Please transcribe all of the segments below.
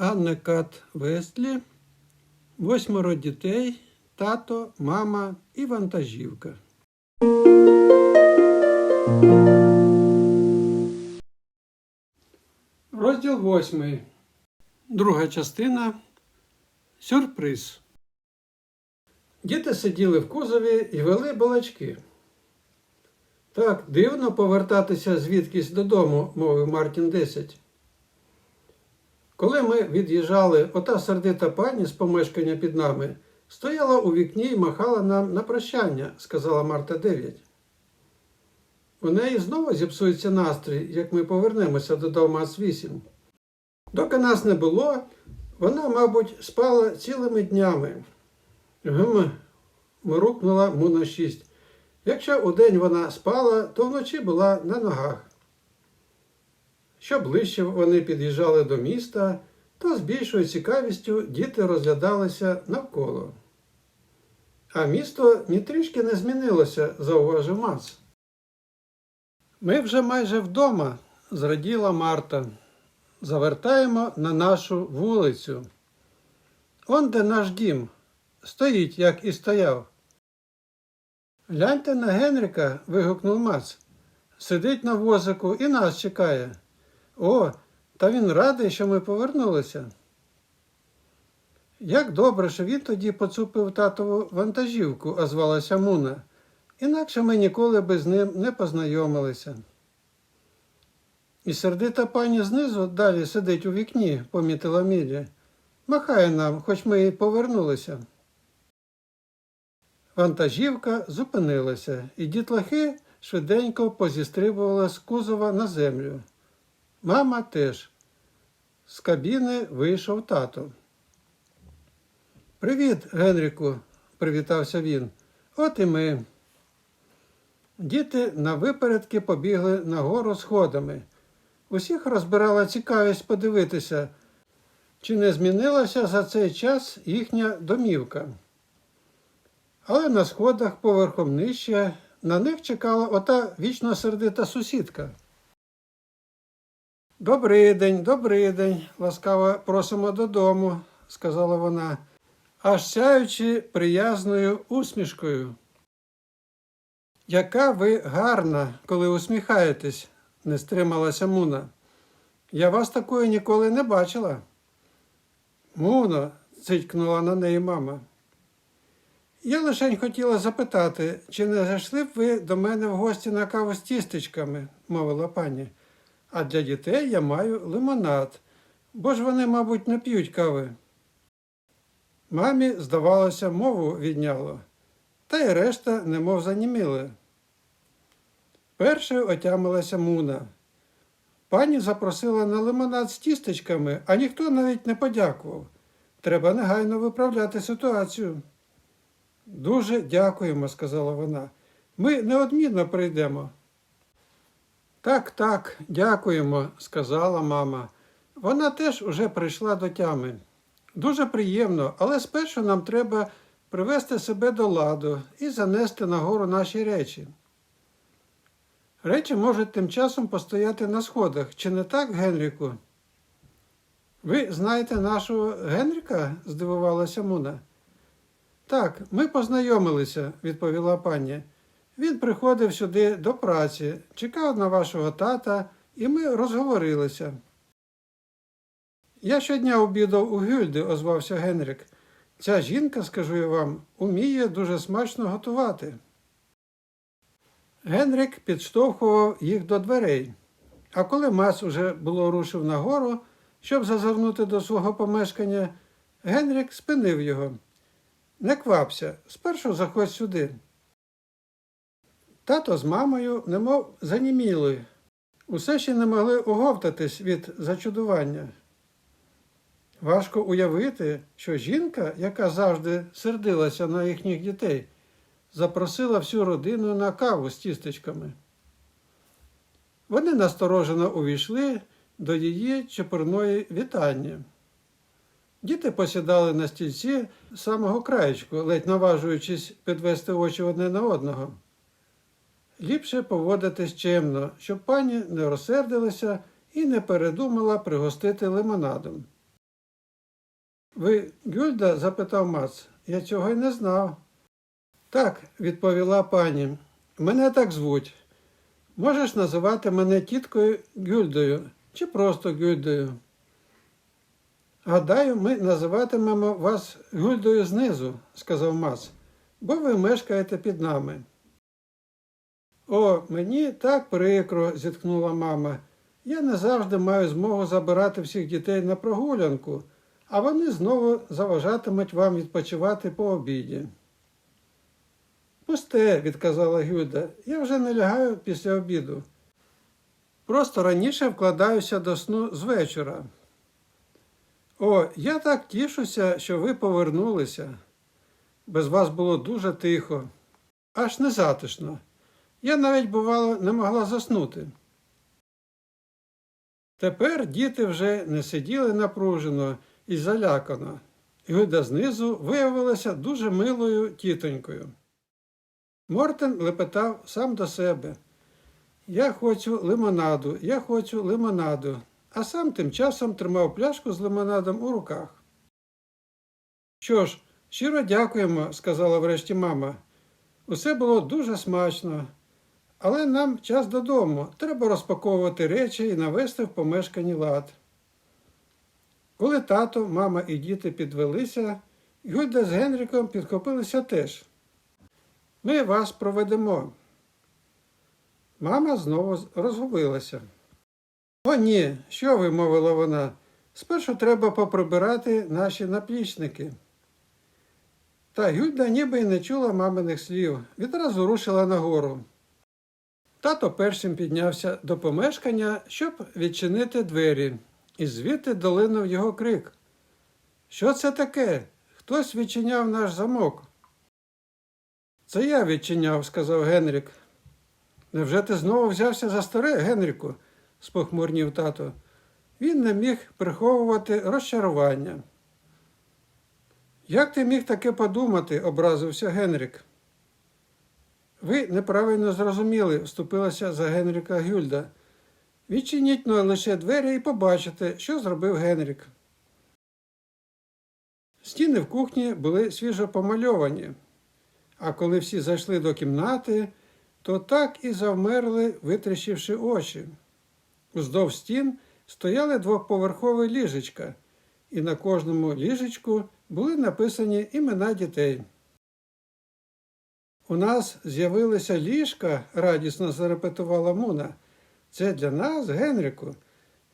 Анна Кат Вестлі, восьмеро дітей, тато, мама і вантажівка. Розділ восьмий. Друга частина. Сюрприз. Діти сиділи в кузові і вели балачки. Так, дивно повертатися звідкись додому, мовив Мартін 10. Коли ми від'їжджали, ота сердита пані з помешкання під нами стояла у вікні і махала нам на прощання, сказала Марта 9. У неї знову зіпсується настрій, як ми повернемося додому з 8. Доки нас не було, вона, мабуть, спала цілими днями. Гм, мурукнула Муна 6. Якщо удень вона спала, то вночі була на ногах. Що ближче вони під'їжджали до міста, то з більшою цікавістю діти розглядалися навколо. А місто ні трішки не змінилося, зауважив Мац. Ми вже майже вдома, зраділа Марта. Завертаємо на нашу вулицю. Он де наш дім, стоїть, як і стояв. Гляньте на Генріка. вигукнув Мац. Сидить на возику і нас чекає. О, та він радий, що ми повернулися. Як добре, що він тоді поцупив татову вантажівку, озвалася Муна. Інакше ми ніколи би з ним не познайомилися. І сердита пані знизу далі сидить у вікні, помітила Мілі. Махає нам, хоч ми й повернулися. Вантажівка зупинилася, і дітлахи швиденько позістрибували з кузова на землю. Мама теж. З кабіни вийшов тато. Привіт, Генріку, привітався він. От і ми. Діти на випередки побігли нагору сходами. Усіх розбирала цікавість подивитися, чи не змінилася за цей час їхня домівка. Але на сходах поверхом нижче на них чекала ота вічно сердита сусідка. Добрий день, добрий день, ласкаво просимо додому, сказала вона, аж сяючи приязною усмішкою. Яка ви гарна, коли усміхаєтесь, не стрималася Муна. Я вас такої ніколи не бачила. Муно, цитькнула на неї мама. Я лише хотіла запитати, чи не зайшли б ви до мене в гості на каву з тістечками, мовила пані. А для дітей я маю лимонад, бо ж вони, мабуть, не п'ють кави. Мамі, здавалося, мову відняло, та й решта немов заніміли. Першою отямилася Муна. Пані запросила на лимонад з тістечками, а ніхто навіть не подякував. Треба негайно виправляти ситуацію. Дуже дякуємо, сказала вона. Ми неодмінно прийдемо. Так, так, дякуємо, сказала мама. Вона теж уже прийшла до тями. Дуже приємно, але спершу нам треба привести себе до ладу і занести нагору наші речі. Речі можуть тим часом постояти на сходах, чи не так, Генріку? Ви знаєте нашого Генріка? здивувалася Муна. Так, ми познайомилися, відповіла пані. Він приходив сюди до праці, чекав на вашого тата, і ми розговорилися. Я щодня обідав у Гюльди, озвався Генрік. Ця жінка, скажу я вам, уміє дуже смачно готувати. Генрік підштовхував їх до дверей, а коли Мас уже було рушив нагору, щоб зазирнути до свого помешкання, Генрік спинив його. Не квапся, спершу заходь сюди. Тато з мамою, немов заніміли, усе ще не могли оговтатись від зачудування. Важко уявити, що жінка, яка завжди сердилася на їхніх дітей, запросила всю родину на каву з тістечками. Вони насторожено увійшли до її чепурної вітання. Діти посідали на стільці з самого краєчку, ледь наважуючись підвести очі одне на одного. Ліпше поводитись чемно, щоб пані не розсердилася і не передумала пригостити лимонадом. Ви Гюльда? запитав Мац. Я цього й не знав. Так, відповіла пані. Мене так звуть. Можеш називати мене тіткою Гюльдою чи просто Гюльдою. Гадаю, ми називатимемо вас Гюльдою знизу, сказав Мац, бо ви мешкаєте під нами. О, мені так прикро, зітхнула мама. Я не завжди маю змогу забирати всіх дітей на прогулянку, а вони знову заважатимуть вам відпочивати по обіді. Пусте, відказала Гюльда, я вже не лягаю після обіду. Просто раніше вкладаюся до сну з вечора. О, я так тішуся, що ви повернулися. Без вас було дуже тихо, аж незатишно. Я навіть, бувало, не могла заснути. Тепер діти вже не сиділи напружено і залякано. Гюда знизу виявилася дуже милою тітонькою. Мортен лепетав сам до себе. Я хочу лимонаду, я хочу лимонаду, а сам тим часом тримав пляшку з лимонадом у руках. Що ж, щиро дякуємо, сказала врешті мама. Усе було дуже смачно. Але нам час додому. Треба розпаковувати речі і навести в помешканні лад. Коли тато, мама і діти підвелися, Гюльда з Генріком підхопилися теж. Ми вас проведемо. Мама знову розгубилася. О, ні, що ви, мовила вона. Спершу треба поприбирати наші наплічники. Та Гюльда ніби й не чула маминих слів, відразу рушила нагору. Тато першим піднявся до помешкання, щоб відчинити двері, і звідти долинув його крик. Що це таке? Хтось відчиняв наш замок. Це я відчиняв, сказав Генрік. Невже ти знову взявся за старе, Генріку? спохмурнів тато. Він не міг приховувати розчарування. Як ти міг таке подумати? образився Генрік. Ви неправильно зрозуміли, вступилася за Генріка Гюльда. Відчиніть но лише двері і побачите, що зробив Генрік. Стіни в кухні були свіжо помальовані, а коли всі зайшли до кімнати, то так і завмерли, витріщивши очі. Уздовж стін стояли двоповерхові ліжечка, і на кожному ліжечку були написані імена дітей. У нас з'явилися ліжка, радісно зарепетувала Муна. Це для нас, Генріку.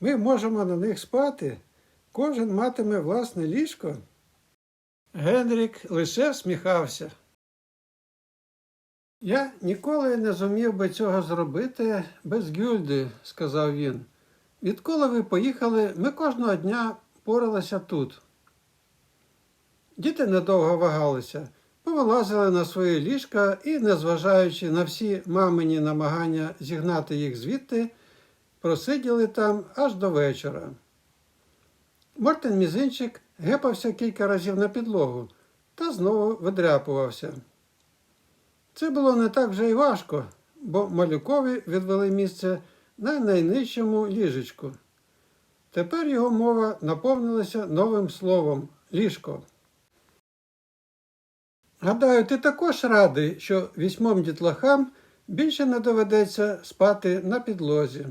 Ми можемо на них спати. Кожен матиме власне ліжко. Генрік лише всміхався. Я ніколи не зумів би цього зробити без Гюльди, сказав він. Відколи ви поїхали, ми кожного дня поралися тут. Діти недовго вагалися, повилазили на свої ліжка і, незважаючи на всі мамині намагання зігнати їх звідти, просиділи там аж до вечора. Мортен Мізинчик гепався кілька разів на підлогу та знову видряпувався. Це було не так вже й важко, бо малюкові відвели місце на найнижчому ліжечку. Тепер його мова наповнилася новим словом ліжко. Гадаю, ти також радий, що вісьмом дітлахам більше не доведеться спати на підлозі.